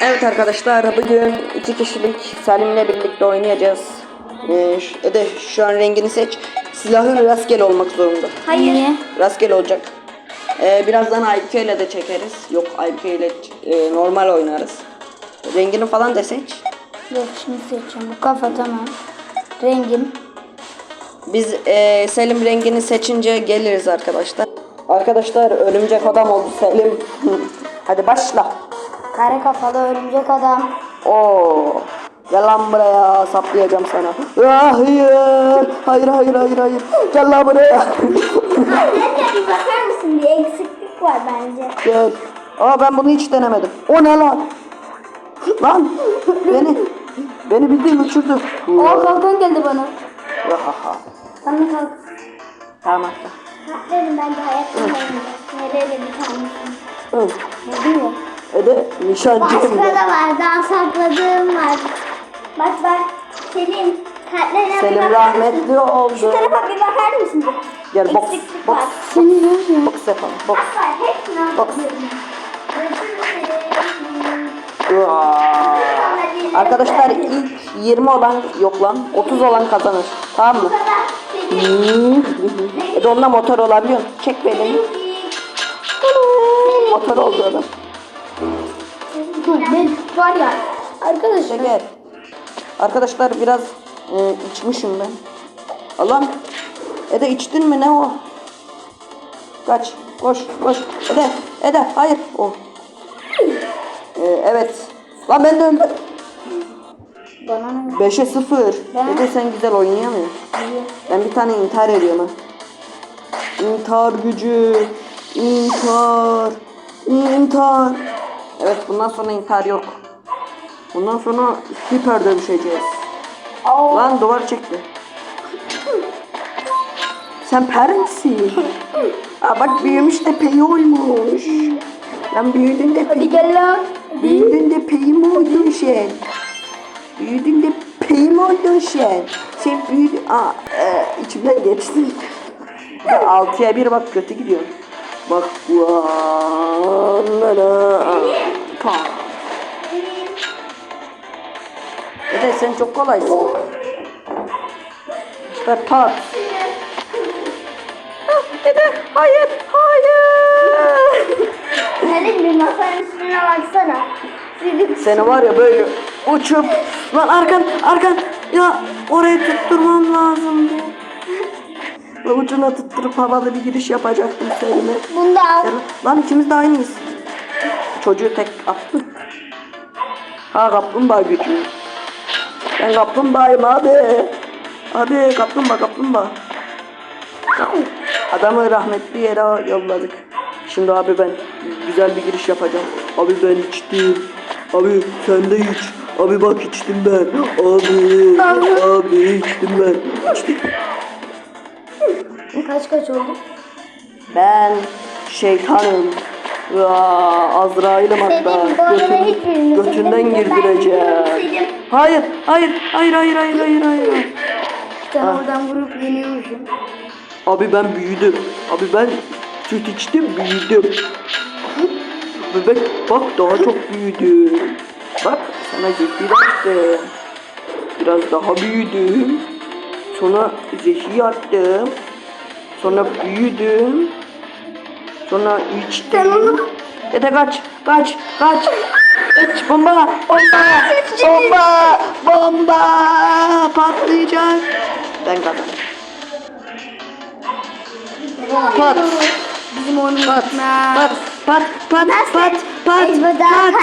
Evet arkadaşlar bugün iki kişilik Salim'le birlikte oynayacağız. Ee, Ede şu an rengini seç. Silahın rastgele olmak zorunda. Hayır. Niye? Rastgele olacak. Ee, birazdan Aybüke ile de çekeriz. Yok Aybüke ile e, normal oynarız. Rengini falan da seç. Yok şimdi seçeceğim. Bu kafa tamam. Rengim. Biz e, Selim rengini seçince geliriz arkadaşlar. Arkadaşlar örümcek adam oldu Selim. Hadi başla. Kare kafalı örümcek adam. Oo. Gel lan buraya saplayacağım sana. Ah, hayır. Hayır hayır hayır hayır. Gel lan buraya. Arkadaşlar bir bakar mısın? Bir eksiklik var bence. Gel. Aa ben bunu hiç denemedim. O ne lan? Lan beni beni bildiğin uçurdu. Aa kalkan geldi bana. Ahaha. Bana kalk. Tamam hatta. Harflerim bence hayatta olmayacak. Nereyle bir tanesini. Hı. Ne diyor? Ede nişancı. Başka da var. Daha sakladığım var. Bak bak. Selim. Kalplerine Selim rahmetli oldu. Şu tarafa bir bakar mısın? Gel boks Eksiklik boks var. Seni görüyorum. boks yapalım. Boks. Bak var. Hepsini anlatıyorum. Aa. Arkadaşlar ilk 20 olan yok lan 30 olan kazanır. Tamam mı? E de onunla motor olabiliyor. Çek belini. Motor oldu adam. Ben var ya arkadaşlar Şeker. Arkadaşlar biraz e, içmişim ben. Allah'ım. Ede içtin mi ne o? Kaç. Koş koş. Ede. Ede. Hayır. O. E, evet. Lan ben de öldüm. bana ne? 5'e 0. Ben- Ede sen güzel oynayamıyorsun. Ben bir tane intihar ediyorum ha. İntihar gücü. İntihar. İntihar. Evet bundan sonra intihar yok. Bundan sonra hiper dövüşeceğiz. Aa, Lan duvar çekti. Sen per misin? Aa, bak büyümüş de peyi olmuş. Lan büyüdün de hadi peyi. gel lan. Büyüdün de peyi mi oldun sen? Büyüdün de peyi mi oldun sen? Sen büyüdün. Aa, e, içimden geçti. Ya, altıya bir bak kötü gidiyor. Bak. Vaa, Pa. Dede sen çok kolaysın. Ve pat. Ah, Dede hayır hayır. Selim bir masanın üstüne baksana. Seni var ya böyle uçup lan arkan arkan ya oraya tutturmam lazımdı. Ve ucuna tutturup havalı bir giriş yapacaktım Selim'e. Bunu da al. Ya, Lan ikimiz de aynıyız. Çocuğu tek attı. Ha kaplumbağa gücü. Ben kaplumbağayım abi. Abi kaplumbağa kaplumbağa. Adamı rahmetli yere yolladık. Şimdi abi ben güzel bir giriş yapacağım. Abi ben içtim. Abi sen de iç. Abi bak içtim ben. Abi, abi içtim ben. İçtim. Kaç kaç oldu? Ben şeytanım. Ya, Azrail'im hatta. Götün- götünden Selim. Hayır, hayır, hayır, hayır, hayır, hayır, hayır. Sen Ah. oradan vurup yeniyormuşsun. Abi ben büyüdüm. Abi ben süt içtim, büyüdüm. Bebek bak daha çok büyüdüm. Bak sana zehir attım. Biraz daha büyüdüm. Sonra zehir attım. Sonra büyüdüm. Sonra içtim. Dede kaç, kaç, kaç. Kaç, bomba, bomba, bomba, bomba, patlayacak. Ben kazandım. Pat. Bizim oyunumuz Pat, pat, pat, pat, pat, pat, pat,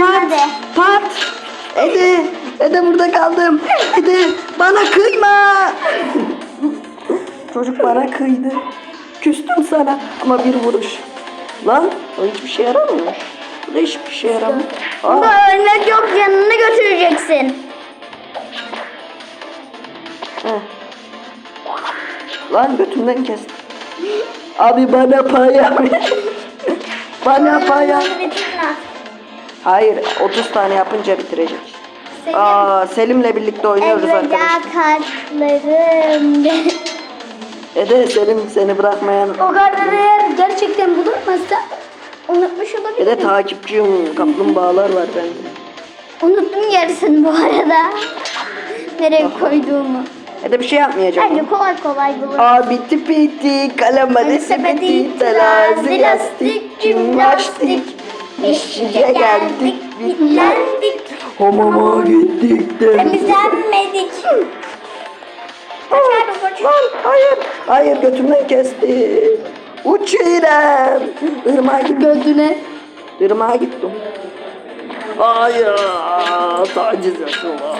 pat, pat. Ede, Ede burada kaldım. Ede, bana kıyma. Çocuk bana kıydı. Küstüm sana ama bir vuruş. Lan, o hiçbir şey yaramıyor. Bu da hiçbir şey yaramıyor. Aa, Bunda ölmek yok yanına götüreceksin. heh. Lan götümden kestim. Abi bana paya bana paya. Hayır 30 tane yapınca bitirecek. Selim. Aa Selim'le birlikte oynuyoruz arkadaşlar. kartlarım. Ede Selim seni bırakmayan. o kartları eğer gerçekten bulamazsa unutmuş olabilirim. Ede takipçim kaplumbağalar var bende. Unuttum yarısını bu arada. Nereye koyduğumu. Da bir şey yapmayacağım. Bence kolay kolay bulur. Abi piti, kalamadı sepeti, terazi, lastik, jimnastik. İşçiye geldik, bitlendik, hamama gittik de. temizlenmedik. Kaçar bu Lan hayır, hayır götümden kesti. Uç İrem. Irmağa gittim. Gördüğüne. Irmağa gittim. Hayır, taciz yapıyorlar.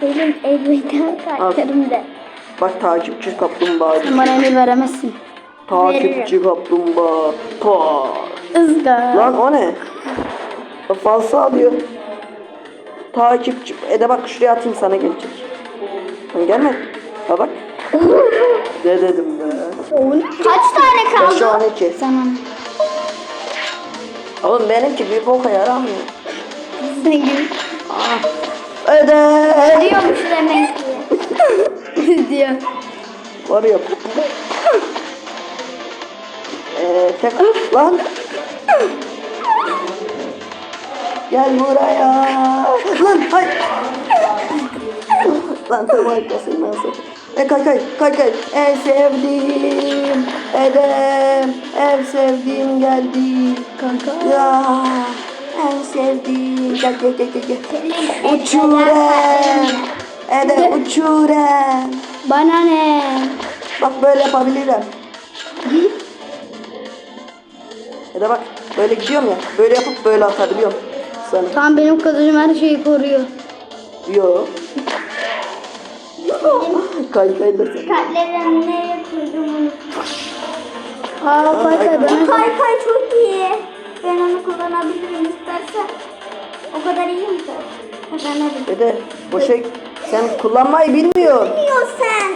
Selim elbiden kalkarım de. Bak takipçi kaplumbağa. Sen bana emir veremezsin. Takipçi kaplumbağa. Pa. Izgar. Lan o ne? Falsa alıyor. Takipçi. E de bak şuraya atayım sana gelecek. Lan gelme. Ha bak. ne dedim be? Kaç tane kaldı? 12. Sana. Oğlum benimki bir boka yaramıyor. Ne gibi? Öde. Diyormuş demek ki. Diyor. Var ya. Eee tek lan. Gel buraya. Lan hay. lan tam arkasından sonra. E kay kay kay kay. En sevdiğim Edem. En sevdiğim geldi. Kanka. Ya. En sevdiğim. Gel gel gel gel. gel. Uçurem. Ede uçurem. Bana ne? Bak böyle yapabilirim. Ya da bak böyle gidiyorum ya. Böyle yapıp böyle atabiliyorum. Sana. Tam benim kılıcım her şeyi koruyor. Yo. kay kay da sen. Kalplerini nereye koydum Ay, Aa kay kay bana. Kay kay çok iyi. Ben onu kullanabilirim istersen. O kadar iyi mi sen? Kullanabilirim. Dede boşa sen kullanmayı bilmiyorsun. Biliyor sen.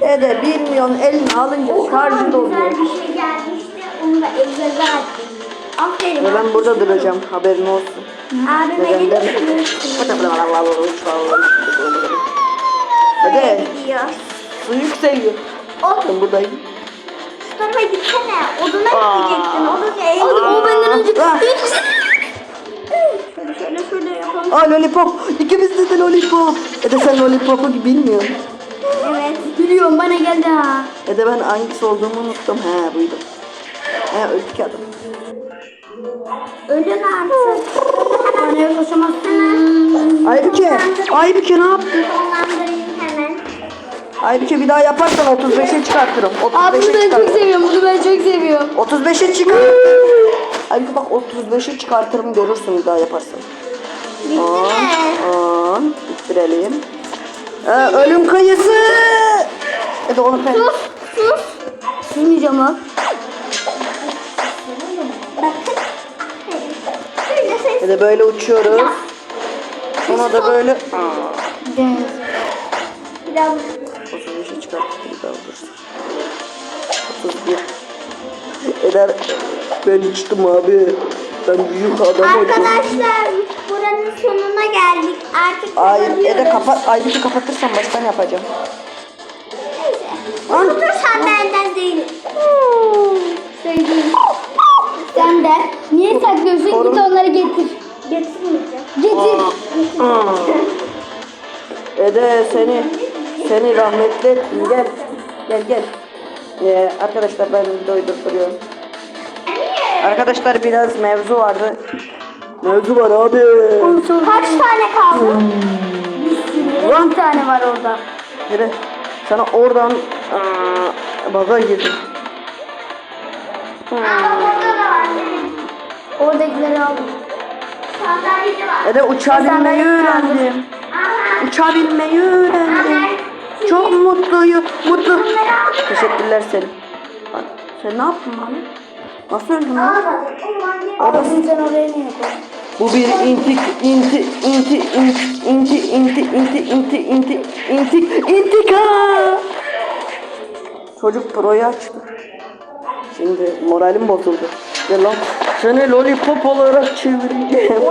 Dede bilmiyorsun eline alınca şarjı Güzel doluyor. bir şey gelmişti. Onu da egzoza attık. Aferin. Ve ben burada duracağım haberin olsun. Abim elini de? Sürüyorsun. Dede diyor. su yükseliyor. O Ben buradayım. şu tarafa gitsene. Oduna Aa. gidecektin. Odun eğil. O benden önce. Şöyle şöyle şöyle yapalım. Aa lollipop. İkimiz de lollipop. Dede sen lollipopu bilmiyorsun. Evet. Biliyorum bana geldi ha. Ya da ben hangisi olduğumu unuttum. He buydu. He öldük adam. Ölün artık. Bana yaklaşamazsın. Aybüke. Aybüke ne yaptın? Hemen. Ayrıca bir daha yaparsan 35'e çıkartırım. 35'e Abi bunu ben çok çıkartırım. seviyorum. Bunu ben çok seviyorum. 35'e çıkartırım. Ayrıca bak 35'e çıkartırım görürsün bir daha yaparsan. Bitti mi? 10. Bitirelim. Ee, ölüm kayısı. E, ya da onu ben... Sus. Sus. Sürmeyeceğim ha. Ya da böyle uçuyoruz. Sonra da böyle... Aa. Biraz. 34 buradan Eder ben içtim abi. Ben büyük adam Arkadaşlar buranın sonuna geldik. Artık Hayır Eder kapat. Ayrıca kapatırsan baştan yapacağım. Neyse. Unutursan benden değil. Söyleyeyim. Sen de. Niye saklıyorsun? Git onları getir. Getir. Getir. Ede seni seni rahmetli ettim. Gel. Gel gel. Ee, arkadaşlar ben videoyu durduruyorum. Arkadaşlar biraz mevzu vardı. Mevzu var abi. Kaç tane kaldı? Lan Bir tane var orada. Ede sana oradan aa, baga girdim. Da var. Oradakileri aldım. Sandalyede var. Ede uçağa binmeyi öğrendim. Uçağa binmeyi öğrendim. Çok mutluyum. Mutlu. Teşekkürler Selim. Bak, Sen ne yaptın lan? Nasıl öldün lan? Orası Sen oraya niye koydun? Bu bir intik, inti, inti, inti, inti, inti, inti, inti, inti, inti, intika. Çocuk proyu açtı. Şimdi moralim bozuldu. Gel lan seni lollipop olarak çevireceğim.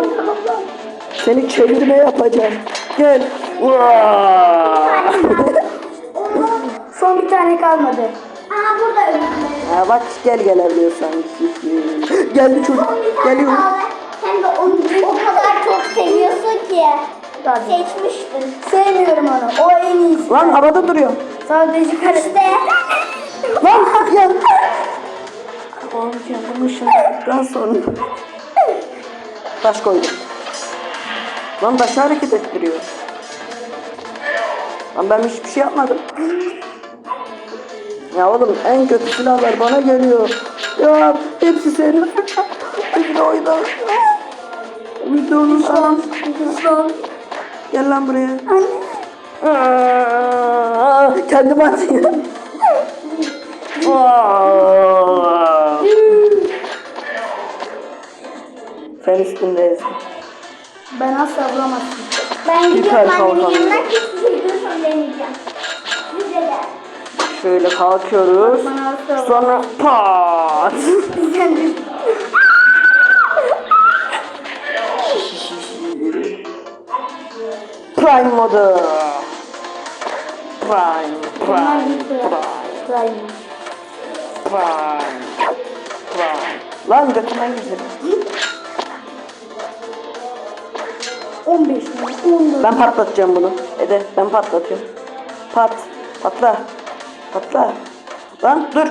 Seni çevirme yapacağım. Gel. Vaa! Son bir tane kalmadı. Aa burada ölümleri. ha, bak gel gelebiliyorsan. Geldi çocuk. Son bir tane Geliyor. kaldı. Hem de onu o kadar çok seviyorsun tabii. Seçmiştin. Sevmiyorum onu. O en iyisi. Lan havada duruyor. Sadece kare. İşte. Lan ya. Oğlum kendim ışınladıktan sonra. Taş koydum. Lan taşı hareket ettiriyor. Lan ben hiçbir şey yapmadım. Ya oğlum en kötü silahlar bana geliyor. Ya hepsi senin. Bir de oyda. Videonun an. Son. Gel lan buraya. Aa, Kendim atıyor. Sen üstündeyiz. Ben asla vuramazsın. Ben kalp annemin yanına hiçbir şey söylemeyeceğim. Size de. Şöyle kalkıyoruz. Sonra pat. Prime modu. Prime, prime, prime, Prime. prime, prime. Lan götüme gidelim. 15 mi? 14. Ben patlatacağım bunu. Ede ben patlatıyorum. Pat. Patla. Patla. Lan dur.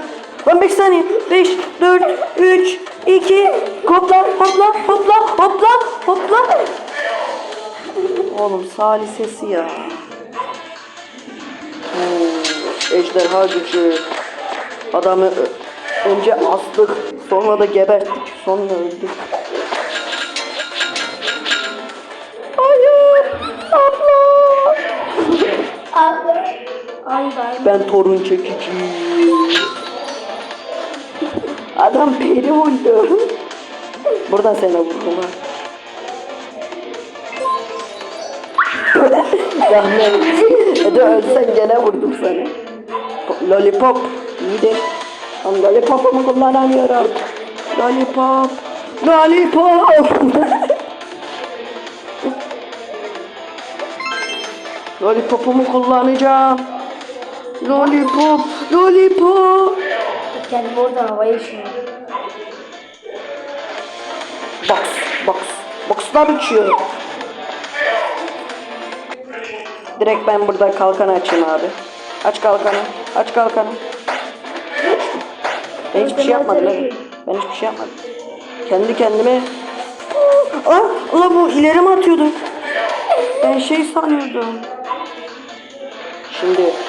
Lan 5 saniye. 5, 4, 3, 2. Hopla hopla hopla hopla hopla. Oğlum salisesi ya. Oo, ejderha gücü. Adamı önce astık. Sonra da geberttik. Sonra öldük. Ben torun çekici. Adam peri vurdu. Buradan sana vurdum ha. Rahmet. Ede ölsen gene vurdum sana. Lollipop. İyidir. Tam lollipopumu kullanamıyorum. Lollipop. Lollipop. Lollipopumu kullanacağım. Lollipop, lollipop. Kendimi oradan havaya ışınıyorum. Box, box. Boxlar uçuyor. Direkt ben burada kalkan açayım abi. Aç kalkanı, aç kalkanı. Ben hiçbir şey yapmadım abi. Ben hiçbir şey yapmadım. Kendi kendime... Ah, ulan bu ileri mi atıyordu? Ben şey sanıyordum. Şimdi...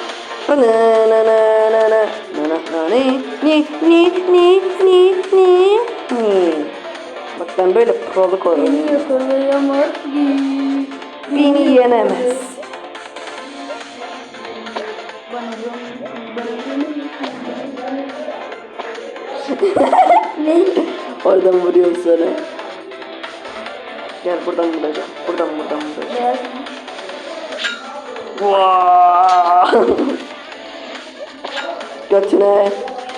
Bak ben böyle proluk oluyorum. Beni yakalayamaz. Beni yenemez. Ne? Oradan vuruyorum sana. Gel buradan vuracağım. Buradan buradan vuracağım. Vaa! Götüne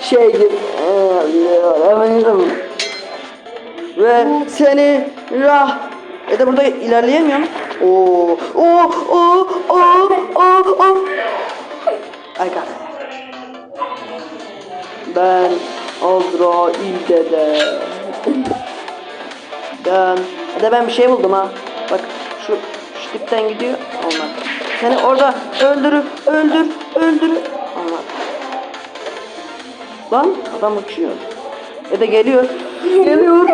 şey gibi Ee, efendim. Ve seni rah e de burada ilerleyemiyorum. Oo, oo, oo, oo, oo, oo. I got. Ben Azrail dede. ben, bir de ben bir şey buldum ha. Bak şu, şu dipten gidiyor. Olmaz. Seni orada öldürür, öldür, öldür. Lan adam uçuyor. Ya da geliyor. Geliyor.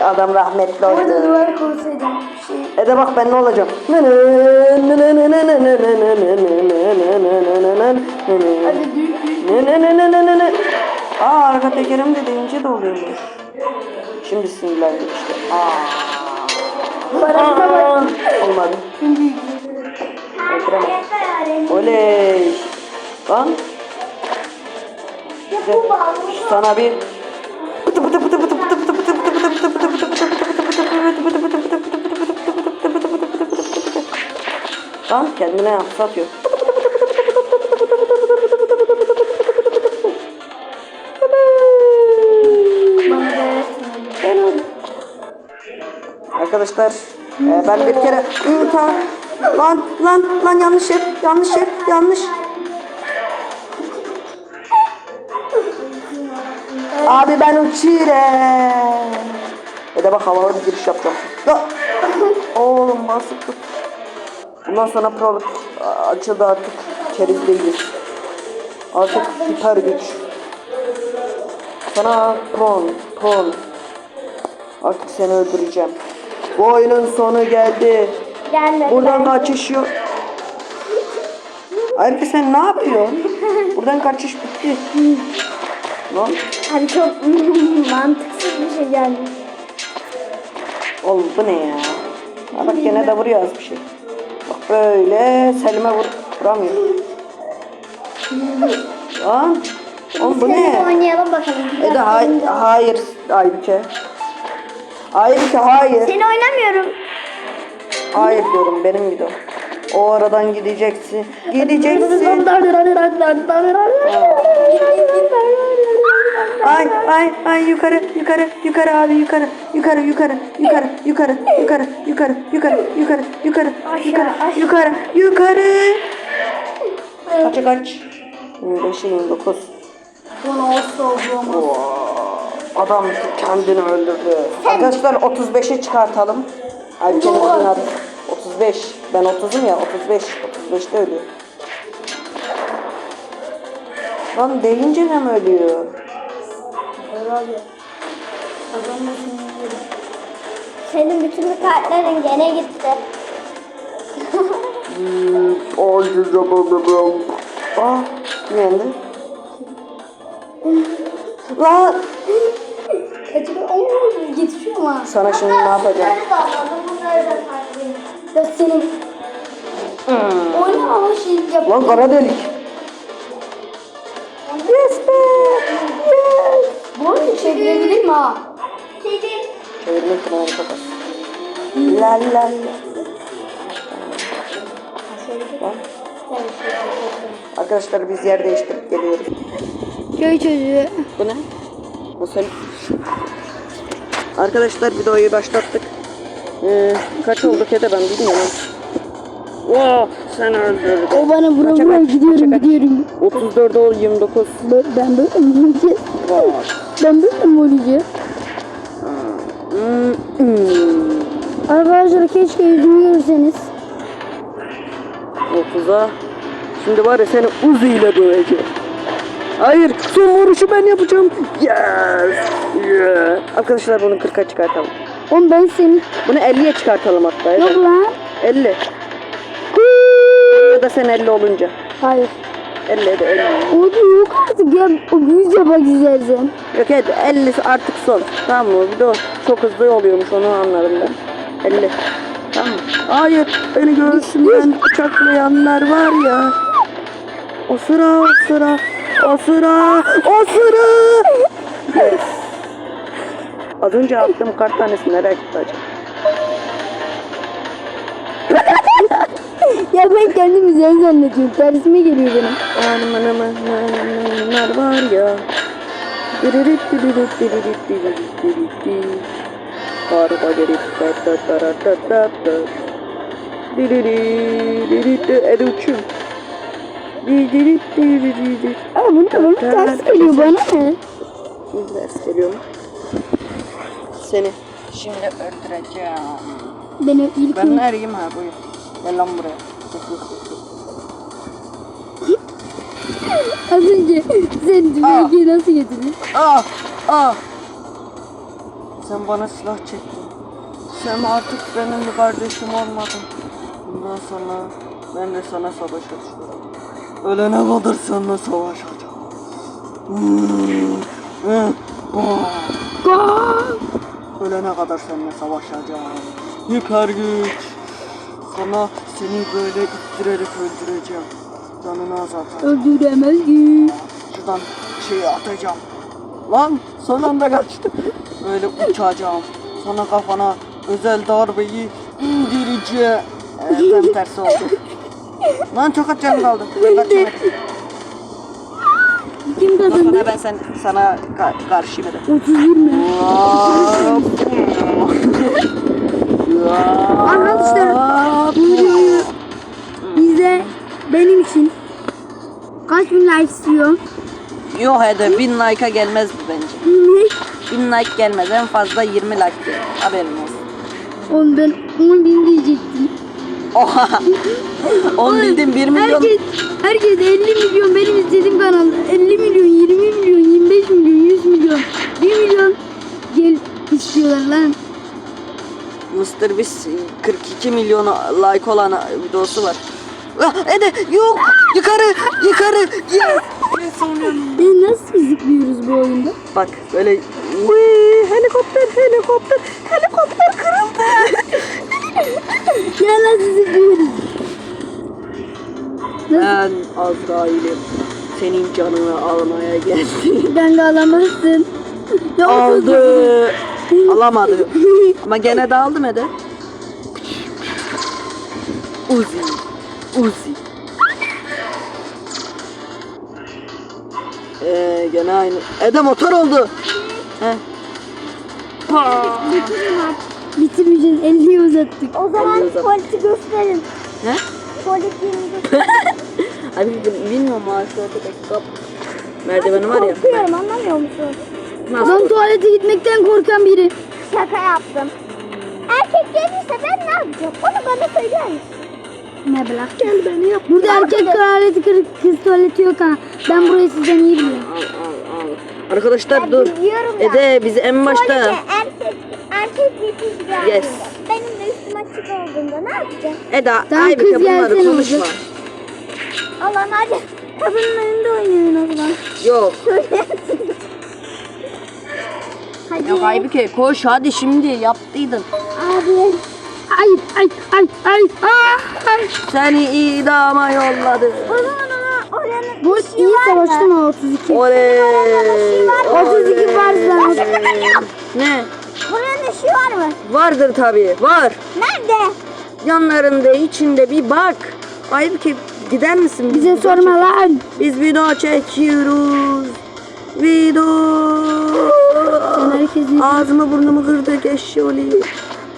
Adam rahmetli Orada oldu. duvar koysaydım şey E de bak ben ne olacağım? Hadi düş. Ne ne ne ne ne ne ne. Aa arka tekerim de deyince de oluyormuş. Şimdi sinirlendim işte. Aa. Aa. bak. Olmadı. Şimdi Öldüremem. Oley. Lan bağlı. sana bir pıtı pıtı pıtı pıtı pıtı pıtı pıtı pıtı pıtı pıtı pıtı pıtı. Lan kendine yapsa atıyor. Arkadaşlar e, ben bir kere İnta lan lan lan yanlış yer yanlış yer yanlış Abi ben uçuyorum. Ya da Bekle bak havalı bir giriş yapacağım. Da. Oğlum basıp tut. Bundan sonra pro açıldı artık. Keriz değiliz. Artık hiper güç. Sana pron, pron. Artık seni öldüreceğim. Bu oyunun sonu geldi. Gelme. Buradan kaçış yok. Ayrıca sen ne yapıyorsun? Buradan kaçış bitti. Lan Hani çok mantıksız bir şey geldi. oğlum bu ne ya? Ha bak gene de vuruyor az bir şey. Bak böyle Selim'e vur vuramıyor. Lan oğlum bu ne? oynayalım bakalım. E de hay hayır Aybüke. Aybüke hayır. Seni oynamıyorum. Hayır diyorum benim videom. O aradan gideceksin. Gideceksin. Ay ay ay yukarı yukarı yukarı abi yukarı yukarı yukarı yukarı yukarı yukarı yukarı yukarı yukarı yukarı yukarı yukarı yukarı Kaça kaç? 25 29 Bunu olsa olmaz. Adam kendini öldürdü. Arkadaşlar 35'e çıkartalım. Ayça'nın adı 35. Ben 30'um ya 35. 35'te ölüyor. Lan deyince de mi ölüyor? Senin bütün kartların gene gitti. Ay güzel Ah, kim yendi? Lan Kaçırıyor. Yetişiyor ama. sana şimdi ne yapacağım? Ya senin Hmm. oyna ama şey yap. Lan kara delik. Yes be. Yes. Bu arada çevirebilir mi ha? Çevir. Çevirme ihtimali çok az. La la la. Lan. Arkadaşlar biz yer değiştirip geliyoruz. Köy çocuğu. Bu ne? Bu sen. Arkadaşlar videoyu başlattık. Ee, kaç oldu kede ben bilmiyorum. Wow, sen öldürdün. O bana vura Kaça vura kaç? gidiyorum Kaça gidiyorum. 34 ol 29. Ben, ben böyle mi olacağım? Wow. Ben böyle mi olacağım? Hmm, hmm. Arkadaşlar keşke yüzümü görseniz. 30'a. Şimdi var ya seni Uzi ile döveceğim. Hayır, son vuruşu ben yapacağım. Yes. Yeah. Arkadaşlar bunu 40'a çıkartalım. Oğlum ben seni... Bunu 50'ye çıkartalım hatta. Yok Evet. lan. 50. Ya da sen 50 olunca. Hayır. 50 de 50. Oğlum yok artık ya. O yüz yapak izlersen. Yok evet 50 artık son. Tamam mı? Bir de o çok hızlı oluyormuş onu anladım ben. 50. Tamam mı? Hayır beni göğsümden bıçaklayanlar var ya. O sıra o sıra Asura! Asura! Az önce attığım kart tanesi nereye gitti acaba? ya ben kendim güzel zannediyorum. Tersime geliyor benim. Aman aman aman var ya. Diririt diririt diririt diririt diririt Harika diririt diririt diririt diririt diririt diririt diririt Aa bu ne? Bana ters geliyor bana ne? Şimdi ders geliyor mu? Seni şimdi öldüreceğim. Beni ilk Ben nereyim ha buyur. Gel lan buraya. az önce sen dünyayı nasıl getirdin? Ah! Ah! Sen bana silah çektin. Sen artık benim bir kardeşim olmadın. Bundan sonra ben de sana savaş açıyorum. Ölene kadar seninle savaşacağım. Ölene kadar seninle savaşacağım. Hiper güç. Sana seni böyle ittirerek öldüreceğim. Canını azaltacağım. Öldüremez ki. Şuradan şeyi atacağım. Lan son anda kaçtı. Böyle uçacağım. Sonra kafana özel darbeyi indireceğim. Ee, tam tersi oldu. Lan çok az canım kaldı. Ben kaçamadım. Kim Ondan kazandı? sonra ben sen, sana ka- karşıyım dedim. 30-20. Arkadaşlar bu videoyu bize benim için kaç bin like istiyor? Yok hede bin like'a gelmez bu bence. Ne? 1000 like gelmez. En fazla 20 like gelir. Haberin olsun. Ben 10 bin diyecektim. Oha. 10 bildim 1 milyon. Herkes, herkes 50 milyon benim izlediğim kanalda 50 milyon, 20 milyon, 25 milyon, 100 milyon, 1 milyon gel istiyorlar lan. Mr. Beast 42 milyon like olan videosu var. Ah, Ede yok yukarı yukarı yes. Yes. E nasıl zıplıyoruz bu oyunda? Bak böyle Uy, helikopter helikopter helikopter kırıldı. Ya nasıl zıplıyoruz? Nasıl? Ben Azrail'im. Senin canını almaya geldim. Ben de alamazsın. Ya Aldı. Alamadı. Ama gene de aldım Ede. Uzi. Uzi. Ee, gene aynı. Ede motor oldu. He. Bitirmeyeceğiz 50'yi uzattık. O zaman polisi gösterin. He? Gösterin. Abi bilmiyorum ağaçta ortada kap. Merdiveni var ya. Korkuyorum anlamıyor musun? Nasıl? Ben tuvalete gitmekten korkan biri. Şaka yaptım. Erkek gelirse ben ne yapacağım? Onu bana söyler misin? Ne bırak gel beni yap. Burada erkek tuvaleti kırık kız tuvaleti yok ha. Ben burayı sizden iyi biliyorum. Al al al. Arkadaşlar Ben dur. biliyorum ya. Ede bizi en başta Polise erkek, erkek yetiş geldiğinde, Yes. benim de üstüm açık olduğunda ne yapacağım? Eda Aybüke kız bunları gelsene konuşma. olacak. Allah'ım hadi. Kadının önünde oynayın o zaman. Yok. Hadi. Yok Aybüke koş hadi şimdi yaptıydın. Abi. Ay ay ay ay ay. ay. Seni idama yolladı. O zaman ona oranın Bu işi iyi var mı? savaştın ha 32. Oley. Otuz iki var lan. Ne? Oranın işi var mı? Vardır tabii. Var. Nerede? Yanlarında içinde bir bak. Aybüke gider misin? Biz Bize video sorma çek- lan. Biz video çekiyoruz. Video. Sen herkesin Ağzımı burnumu kırdı geçiyor.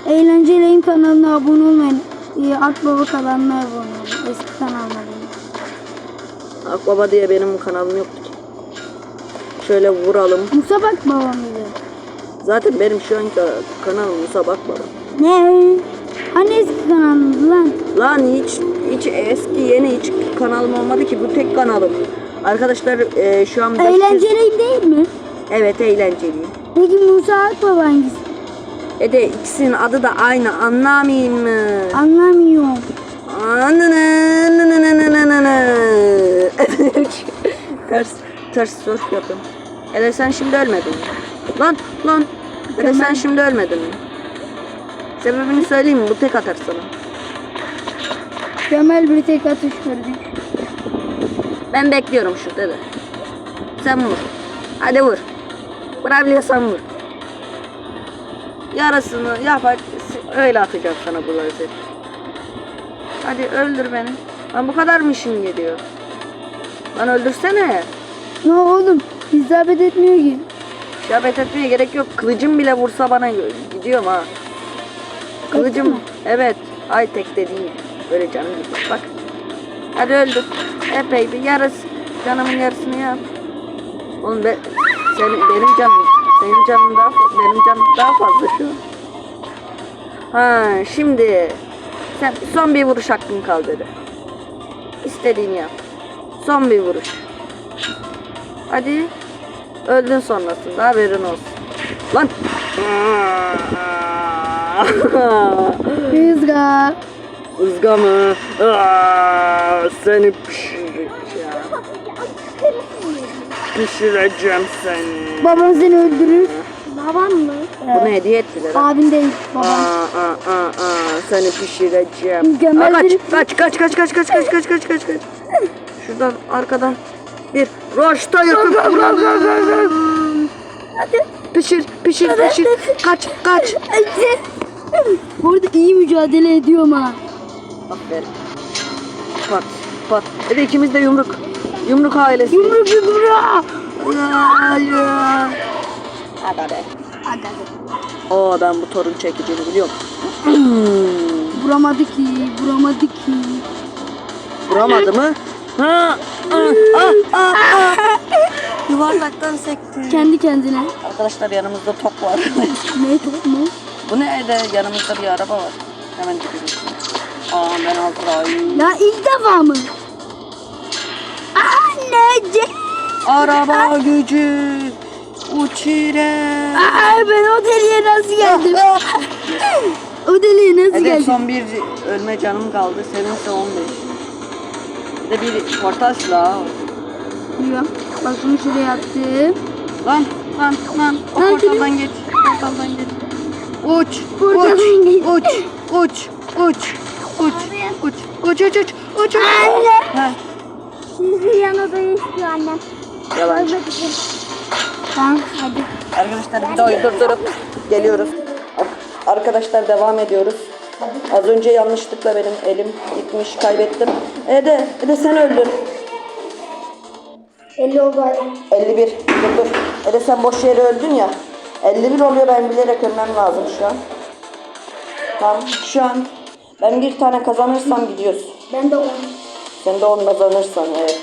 eğlenceliyim kanalına abone olmayın. Ee, Akbaba kanalına abone olun. Eski kanalıma benim. Akbaba diye benim kanalım yoktu ki. Şöyle vuralım. Musa bak babam bize. Zaten benim şu anki kanalım Musa Bakbaba. Ne? Hani eski kanalımdı lan? Lan hiç hiç eski yeni hiç kanalım olmadı ki bu tek kanalım. Arkadaşlar e, şu an 500 Eğlenceliyim değil mi? Evet eğlenceli. Peki Musa Akbaba hangisi? E de ikisinin adı da aynı anlamayayım mı? Anlamıyorum. ters ters surf yapın. Ele sen şimdi ölmedin? Lan lan. Ele sen şimdi ölmedin mi? Sebebini söyleyeyim mi? Bu tek atar sana. Mükemmel bir tek atış gördük. Ben bekliyorum şurada da. Sen vur. Hadi vur. Vurabiliyorsan vur. Yarısını yap öyle atacağım sana bu lazer. Hadi öldür beni. Lan bu kadar mı işin geliyor? Lan öldürsene. Ne oğlum? İsabet etmiyor ki. Şabet etmeye gerek yok. Kılıcım bile vursa bana gidiyorum ha. Kılıcım evet. Ay tek de değil. Böyle canım gidiyor. Bak. Hadi öldür. Epey bir yarısı. Canımın yarısını yap. Oğlum be, senin, benim canım senin canın daha benim canım daha fazla şu. Ha şimdi sen son bir vuruş hakkın kaldı dedi. İstediğini yap. Son bir vuruş. Hadi. Öldün sonrasında haberin olsun. Lan. Rüzgar. Izga mı? Aa, seni pişireceğim. Pişireceğim seni. Baban seni öldürür. Babam mı? Bunu hediye ettiler. ha. Abin değil. Aa, Babam. aa, aa, aa, seni pişireceğim. Aa, bir- kaç, kaç, kaç, kaç, kaç, kaç, kaç, kaç, kaç, kaç. Şuradan arkadan bir roşta yakıp vuralım. Pişir, pişir, pişir. Kaç, kaç. Bu arada iyi mücadele ediyorum ha. Aferin. Pat, pat. De ikimiz de yumruk. Yumruk ailesi. Yumruk yumruğa. Hayır. Hadi be. Hadi hadi. Oo ben bu torun çekeceğini biliyorum. Vuramadı ki, vuramadı ki. Vuramadı mı? Ha, ah, ah, ah, ah. Yuvarlaktan sekti. Kendi kendine. Arkadaşlar yanımızda top var. Ne top mu? Bu ne Ede? Yanımızda bir araba var. Hemen dibimizde. Aa ben Azrail. Ya ilk defa mı? Anneciğim. Araba gücü. Uçire. Aa, ben o deliğe nasıl geldim? o deliğe nasıl Ede geldim? son bir ölme canım kaldı. Seninse 15. Bir de bir portal silahı. Biliyorum. Bak bunu şuraya attım. Lan lan lan. O Lan portaldan geç. Portaldan geç. Uç. Portaldan uç. geç. Uç. Uç. Uç. Uç. Uç. Uç uç uç. Uç. Anne. Ha. Sizi yan odaya istiyor annem. Yalancı. Tamam hadi. Arkadaşlar videoyu durdurup geliyoruz. Ar- Arkadaşlar devam ediyoruz. Az önce yanlışlıkla benim elim gitmiş kaybettim. Ede, Ede sen öldün. 50 oldu annem. 51. Dur dur. Ede sen boş yere öldün ya. 51 oluyor ben bilerek ölmem lazım şu an. Tamam şu an ben bir tane kazanırsam gidiyoruz. Ben de 10. Sen de onu kazanırsan evet.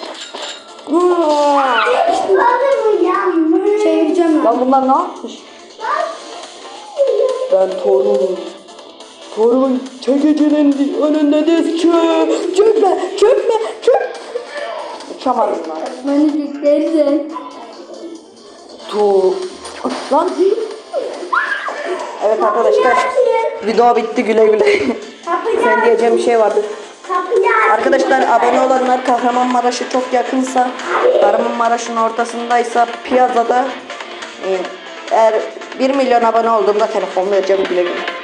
Çevireceğim Lan bunlar ne yapmış? Ben torun. Torun çekicinin önünde diz çök. Çökme, çökme, çök. Uçamadım lan. Beni diklersen. Tu. Lan. Evet arkadaşlar. Video bitti güle güle. Sen diyeceğim bir şey vardı. Arkadaşlar abone olanlar Kahramanmaraş'a çok yakınsa, Kahramanmaraş'ın ortasındaysa piyazada e, eğer 1 milyon abone olduğumda telefon vereceğim güle güle.